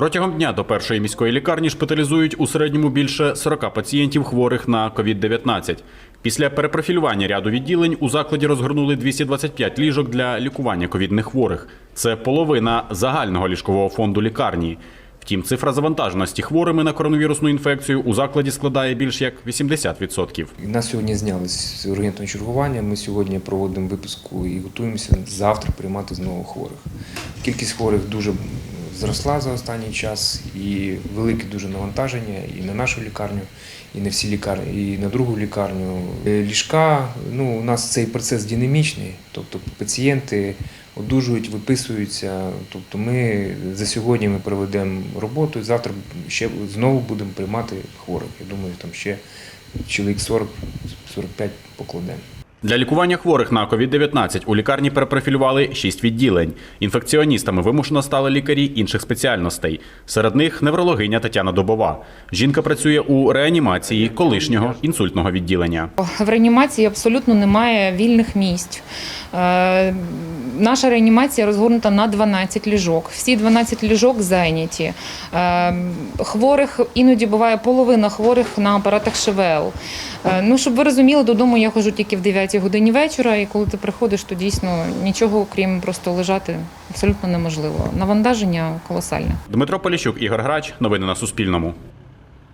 Протягом дня до першої міської лікарні шпиталізують у середньому більше 40 пацієнтів хворих на COVID-19. Після перепрофілювання ряду відділень у закладі розгорнули 225 ліжок для лікування ковідних хворих. Це половина загального ліжкового фонду лікарні. Втім, цифра завантаженості хворими на коронавірусну інфекцію у закладі складає більш як 80%. Нас сьогодні зняли з ургентного чергування. Ми сьогодні проводимо виписку і готуємося завтра приймати знову хворих. Кількість хворих дуже зросла за останній час, і велике дуже навантаження і на нашу лікарню, і на всі лікарні, і на другу лікарню. Е, Ліжка, ну у нас цей процес динамічний, тобто пацієнти одужують, виписуються. Тобто ми за сьогодні ми проведемо роботу, і завтра ще знову будемо приймати хворих. Я думаю, там ще чоловік 40-45 покладемо. Для лікування хворих на COVID-19 у лікарні перепрофілювали 6 відділень. Інфекціоністами вимушено стали лікарі інших спеціальностей. Серед них неврологиня Тетяна Добова. Жінка працює у реанімації колишнього інсультного відділення. В реанімації абсолютно немає вільних місць. Е, Наша реанімація розгорнута на 12 ліжок. Всі 12 ліжок зайняті. Е, Хворих іноді буває половина хворих на апаратах ШВЛ. Е, Ну, щоб ви розуміли, додому я ходжу тільки в 9 годині вечора, і коли ти приходиш, то дійсно нічого, крім просто лежати, абсолютно неможливо. Навантаження колосальне. Дмитро Поліщук, Ігор Грач. Новини на Суспільному.